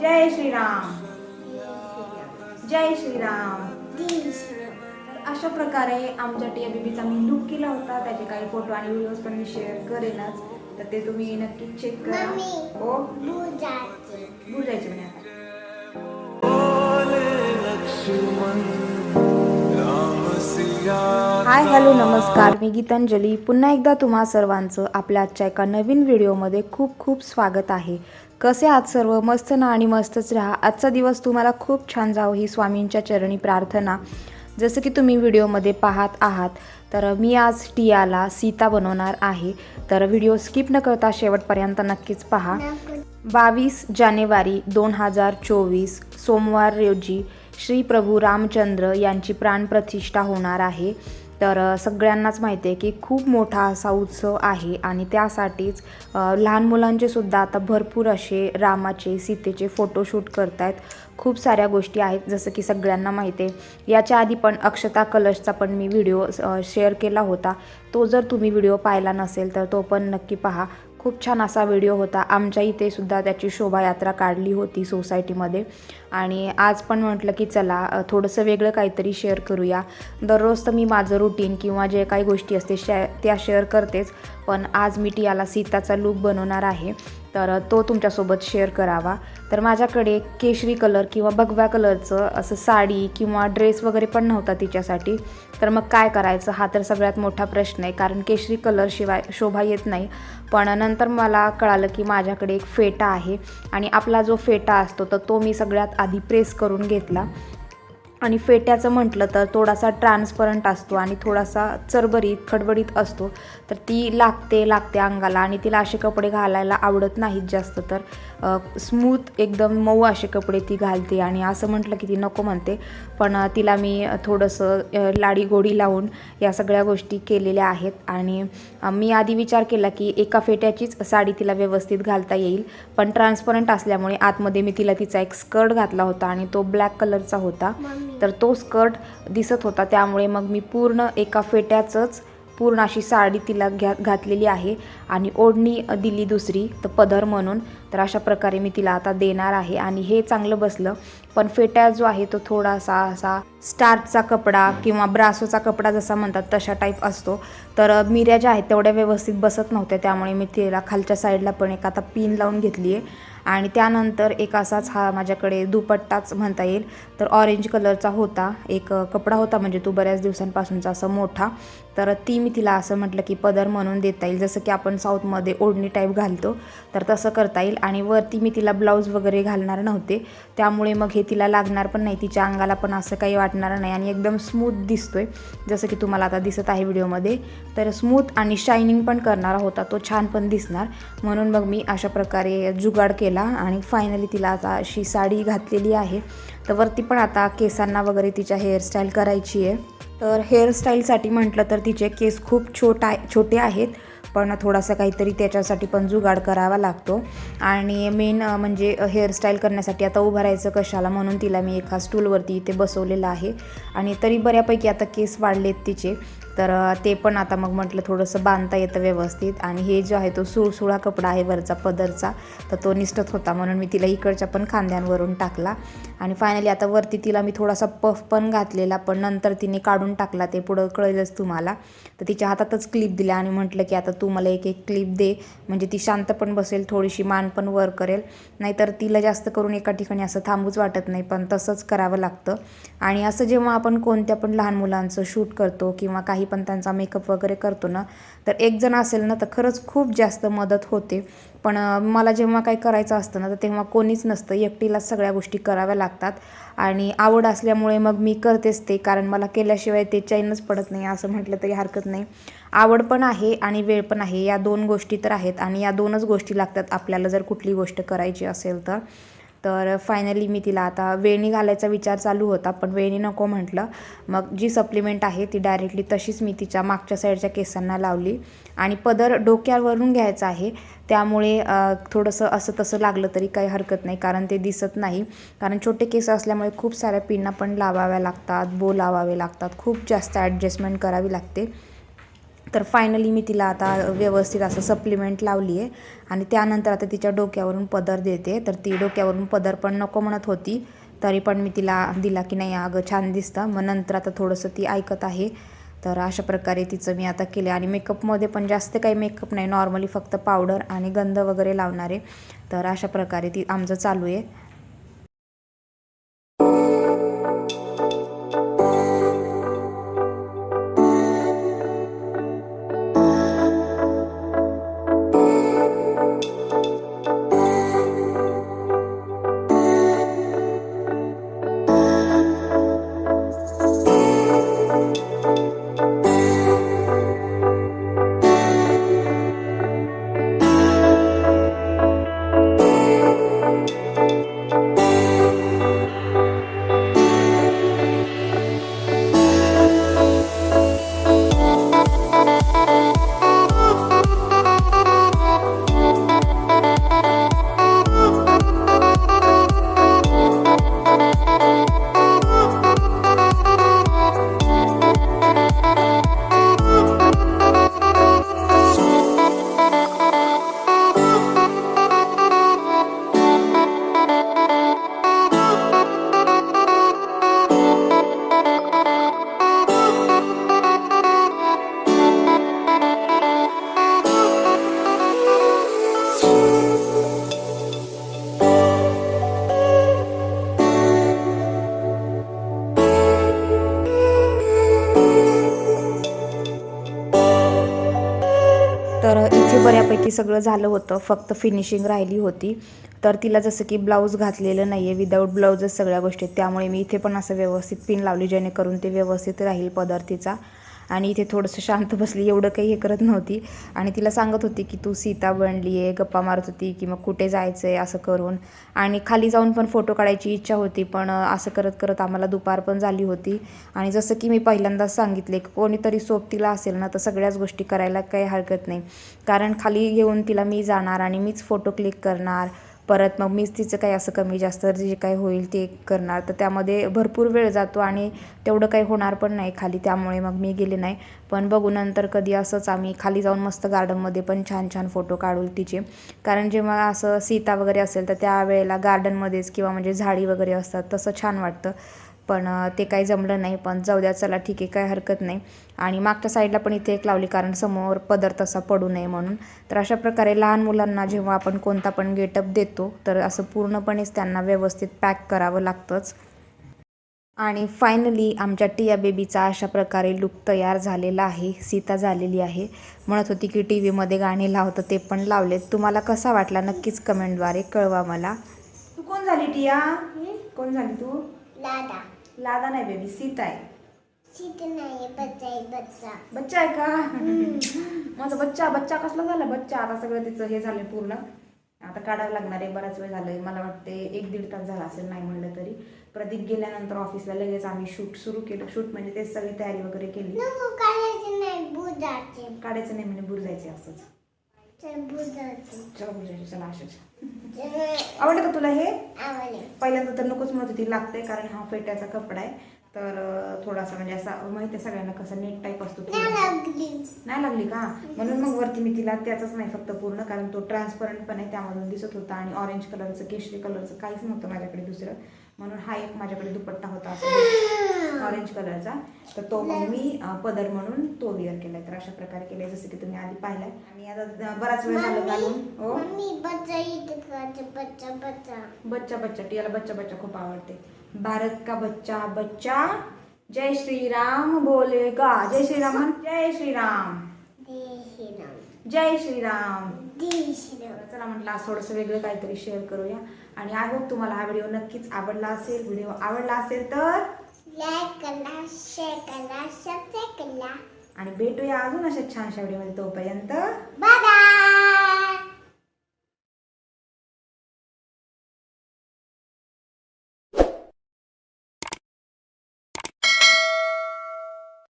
जय श्रीराम. जय श्रीराम. अशा प्रकारे आमच्या टिया बेबीचा मी लुक केला होता. त्याचे काही फोटो आणि व्हिडिओज पण मी शेअर करेनच. तर ते तुम्ही नक्कीच चेक करा. मम्मी. हो? बुजायचे. म्हणे आता. हाय हॅलो नमस्कार. मी गीतांजली. पुन्हा एकदा तुम्हा सर्वांचं आपल्या आजच्या एका नवीन व्हिडिओमध्ये खूप खूप स्वागत आहे. कसे आहात सर्व? मस्त ना आणि मस्तच राहा. आजचा दिवस तुम्हाला खूप छान जावं ही स्वामींच्या चरणी प्रार्थना. जसं की तुम्ही व्हिडिओमध्ये पाहत आहात तर मी आज टियाला सीता बनवणार आहे. तर व्हिडिओ स्किप न करता शेवटपर्यंत नक्कीच पहा. बावीस जानेवारी दोन हजार चोवीस सोमवार रोजी श्री प्रभू रामचंद्र यांची प्राणप्रतिष्ठा होणार आहे. तर सगळ्यांनाच माहिती आहे की खूप मोठा असा उत्सव आहे आणि त्यासाठीच लहान मुलांचे सुद्धा आता भरपूर असे रामाचे सीतेचे फोटोशूट करत आहेत खूप साऱ्या गोष्टी आहेत जसं की सगळ्यांना माहिती आहे याच्या आधी पण अक्षता कलशचा पण मी व्हिडिओ शेअर केला होता. तो जर तुम्ही व्हिडिओ पाहिला नसेल तर तो पण नक्की पहा. खूप छान असा व्हिडिओ होता. आमच्या इथे सुद्धा त्याची शोभायात्रा काढली होती सोसायटीमध्ये आणि आज पण म्हटलं की चला थोडंसं वेगळं काहीतरी शेअर करूया. दररोज तर मी माझं रुटीन किंवा जे काही गोष्टी असते शे त्या शेअर करतेच. पण आज मी टियाला सीताचा लूक बनवणार आहे. तर तो तुमच्यासोबत शेअर करावा. तर माझ्याकडे केशरी कलर किंवा भगव्या कलरचं असं साडी किंवा ड्रेस वगैरे पण नव्हता तिच्यासाठी. तर मग काय करायचं? हा तर सगळ्यात मोठा प्रश्न आहे. कारण केशरी कलर शिवाय शोभा येत नाही. पण नंतर मला कळालं की माझ्याकडे एक फेटा आहे. आणि आपला जो फेटा असतो तर तो मी सगळ्यात आधी प्रेस करून घेतला. आणि फेट्याचं म्हटलं तर थोडासा ट्रान्सपरंट असतो आणि थोडासा चरबरीत खडबडीत असतो. तर ती लागते लागते अंगाला आणि तिला असे कपडे घालायला आवडत नाहीत जास्त तर स्मूथ एकदम मऊ असे कपडे ती घालते आणि असं म्हटलं की ती नको म्हणते. पण तिला मी थोडंसं लाडी गोडी लावून या सगळ्या गोष्टी केलेल्या आहेत आणि मी आधी विचार केला की एका फेट्याचीच साडी तिला व्यवस्थित घालता येईल पण ट्रान्सपरंट असल्यामुळे आतमध्ये मी तिला तिचा एक स्कर्ट घातला होता आणि तो ब्लॅक कलरचा होता. तर तो स्कर्ट दिसत होता. त्यामुळे मग मी पूर्ण एका फेट्याचंच पूर्ण अशी साडी तिला घ्या घातलेली आहे आणि ओढणी दिली दुसरी तर पदर म्हणून. तर अशा प्रकारे मी तिला आता देणार आहे. आणि हे चांगलं बसलं. पण फेट्या जो आहे तो थोडासा असा स्टार्चचा कपडा किंवा ब्रासोचा कपडा जसा म्हणतात तशा टाईप असतो. तर मिऱ्या ज्या आहेत तेवढ्या व्यवस्थित बसत नव्हत्या. त्यामुळे मी तिला खालच्या साईडला पण एक आता पिन लावून घेतली आहे. आणि त्यानंतर एक असाच हा माझ्याकडे दुपट्टाच म्हणता येईल. तर ऑरेंज कलरचा होता. एक कपडा होता म्हणजे तो बऱ्याच दिवसांपासूनचा असा मोठा. तर ती मी तिला असं म्हटलं की पदर म्हणून देता येईल. जसं की आपण साऊथमध्ये ओढणी टाईप घालतो तर तसं करता येईल. आणि वरती मी तिला ब्लाऊज वगैरे घालणार नव्हते. त्यामुळे मग हे तिला लागणार पण नाही. तिच्या अंगाला पण असं काही वाटणार नाही आणि एकदम स्मूथ दिसतो आहे जसं की तुम्हाला आता दिसत आहे व्हिडिओमध्ये तर स्मूथ आणि शायनिंग पण करणारा होता तो छान पण दिसणार. म्हणून मग मी अशा प्रकारे जुगाड केला आणि फायनली तिला आता अशी साडी घातलेली आहे. तर वरती पण आता केसांना वगैरे तिच्या हेअरस्टाईल करायची आहे. तर हेअरस्टाईलसाठी म्हटलं तर तिचे केस खूप छोटा छोटे आहेत. पण थोडासा काहीतरी त्याच्यासाठी पण जुगाड करावा लागतो. आणि मेन म्हणजे हेअरस्टाईल करण्यासाठी आता उभं राहायचं कशाला म्हणून तिला मी एका स्टूलवरती इथे बसवलेलं आहे. आणि तरी बऱ्यापैकी आता केस वाढलेत तिचे. तर ते पण आता मग म्हटलं थोडंसं बांधता येतं व्यवस्थित. आणि हे जो आहे तो सुळसुळा कपडा आहे वरचा पदरचा तर तो निष्ठत होता. म्हणून मी तिला इकडच्या पण खांद्यांवरून टाकला. आणि फायनली आता वरती तिला मी थोडासा पफ पण घातलेला पण नंतर तिने काढून टाकला. ते पुढं कळेलच तुम्हाला. तर तिच्या हातातच क्लिप दिल्या आणि म्हटलं की आता तू मला एक एक क्लिप दे. म्हणजे ती शांत पण बसेल थोडीशी मान पण वर करेल. नाहीतर तिला जास्त करून एका ठिकाणी असं थांबूच वाटत नाही पण तसंच करावं लागतं. आणि असं जेव्हा आपण कोणत्या पण लहान मुलांचं शूट करतो किंवा काही पण त्यांचा मेकअप वगैरे करतो ना तर एक जण असेल ना तर खरंच खूप जास्त मदत होते. पण मला जेव्हा काही करायचं असतं ना तर तेव्हा कोणीच नसतं. एकटीलाच सगळ्या गोष्टी कराव्या लागतात. आणि आवड असल्यामुळे मग मी करतेच ते कारण मला केल्याशिवाय ते चैनच पडत नाही असं म्हटलं तरी हरकत नाही. आवड पण आहे आणि वेळ पण आहे. या दोन गोष्टी तर आहेत आणि या दोनच गोष्टी लागतात आपल्याला जर कुठली गोष्ट करायची असेल तर. तर फायनली मी तिला आता वेणी घालायचा विचार चालू होता पण वेणी नको म्हटलं. मग जी सप्लिमेंट आहे ती डायरेक्टली तशीच मी तिच्या मागच्या साईडच्या केसांना लावली. आणि पदर डोक्यावरून घ्यायचा आहे. त्यामुळे थोडंसं असं तसं लागलं तरी काही हरकत नाही कारण ते दिसत नाही. कारण छोटे केस असल्यामुळे खूप साऱ्या पिन्ना पण लावाव्या लागतात बो लावावे लागतात. खूप जास्त ॲडजस्टमेंट करावी लागते. तर फायनली मी तिला आता व्यवस्थित असं सप्लिमेंट लावली आहे आणि त्यानंतर आता तिच्या डोक्यावरून पदर देते. तर ती डोक्यावरून पदर पण नको म्हणत होती. तरी पण मी तिला दिला की नाही अगं छान दिसतं. मग नंतर आता थोडंसं ती ऐकत आहे. तर अशा प्रकारे तिचं मी आता केलं आणि मेकअपमध्ये पण जास्त काही मेकअप नाही. नॉर्मली फक्त पावडर आणि गंध वगैरे लावणारे. तर अशा प्रकारे ती आमचं चालू आहे. इथे बऱ्यापैकी सगळं झालं होतं. फक्त फिनिशिंग राहिली होती. तर तिला जसं की ब्लाऊज घातलेलं नाही आहे विदाऊट ब्लाऊजच सगळ्या गोष्टी आहेत. त्यामुळे मी इथे पण असं व्यवस्थित पिन लावली जेणेकरून ते व्यवस्थित राहील पदार्थीचा. आणि इथे थोडंसं शांत बसली एवढं काही हे करत नव्हती. आणि तिला सांगत होती की तू सीता बनली आहे गप्पा मारत होती की मग कुठे जायचं आहे असं करून. आणि खाली जाऊन पण फोटो काढायची इच्छा होती पण असं करत करत आम्हाला दुपार पण झाली होती. आणि जसं की मी पहिल्यांदाच सांगितले की कोणीतरी सोबतीला असेल ना तर सगळ्याच गोष्टी करायला काही हरकत नाही. कारण खाली घेऊन तिला मी जाणार आणि मीच फोटो क्लिक करणार. परत मग मीच तिचं काही असं कमी जास्त जे काही होईल ते करणार. तर त्यामध्ये भरपूर वेळ जातो आणि तेवढं काही होणार पण नाही खाली त्यामुळे मग मी गेले नाही. पण बघू नंतर कधी असंच आम्ही खाली जाऊन मस्त गार्डनमध्ये पण छान छान फोटो काढू तिचे. कारण जेव्हा असं सीता वगैरे असेल तर त्यावेळेला गार्डनमध्येच किंवा म्हणजे झाडी वगैरे असतात तसं छान वाटतं. पण ते काही जमलं नाही. पण जाऊ द्या चला ठीक आहे काय हरकत नाही. आणि मागच्या साईडला पण इथे एक लावली कारण समोर पदर तसा पडू नये म्हणून. तर अशा प्रकारे लहान मुलांना जेव्हा आपण कोणता पण गेटअप देतो तर असं पूर्णपणेच त्यांना व्यवस्थित पॅक करावं लागतंच. आणि फायनली आमच्या टिया बेबीचा अशा प्रकारे लुक तयार झालेला आहे सीता झालेली आहे. म्हणत होती की टी व्हीमध्ये गाणी लावतं ते पण लावलेत. तुम्हाला कसा वाटला नक्कीच कमेंटद्वारे कळवा मला. तू कोण झाली टिया? कोण झाली तू? लादा लादा नाही बेबी सीता आहे. बच्चा आहे बच्चा. बच्चा आहे का? माझा बच्चा बच्चा कसला झाला? बच्चा आता सगळं तिचं हे झालं पूर्ण. आता काढावं लागणार आहे बराच वेळ झालंय. मला वाटते एक दीड तास झाला असेल नाही म्हणलं तरी. प्रदीप गेल्यानंतर ऑफिसला लगेच आम्ही शूट सुरू केलं. शूट म्हणजे तेच सगळी तयारी वगैरे केली. काढायचे नाही बुजाचे काढायचं नाही म्हणजे बुरजायचे असंच. चला चल आवडलं का तुला हे? पहिल्यांदा तर नकोच म्हणत होती लागतंय कारण हा फेट्याचा कपडा आहे. तर थोडासा म्हणजे असा माहिती आहे सगळ्यांना कसा नेट टाईप असतो नाही थोडासा. लागली. नाही लागली का? म्हणून मग वरती मी तिला त्याचाच नाही फक्त पूर्ण कारण तो ट्रान्सपरंट पण आहे त्यामधून दिसत होता. आणि ऑरेंज कलरचं केशरी कलरचं काहीच नव्हतं माझ्याकडे दुसरं. म्हणून हा एक माझ्याकडे दुपट्टा होता असं ऑरेंज कलरचा तर तो मग मी पदर म्हणून तो विअर केलाय. तर अशा प्रकारे केलाय जसं की तुम्ही आधी पाहिलाय. आणि आता बराच वेळ झालं घालून. हो? मम्मी बच्चा बच्चा बच्चा बच्चा. बच्चा टियाला बच्चा बच्चा खूप आवडते. भारत का बच्चा बच्चा? जय श्रीराम बोलेगा जय श्रीराम. जय श्रीराम. जय श्रीराम. जय श्रीराम. जय श्रीराम. चला म्हटलं आज थोडंसं वेगळं काहीतरी शेअर करूया. आणि आय होप तुम्हाला हा व्हिडिओ नक्कीच आवडला असेल. व्हिडिओ आवडला असेल तर लाईक करा शेअर करा सबस्क्राईब करा. आणि भेटूया अजून अशा छानशा व्हिडिओमध्ये तोपर्यंत बाय बाय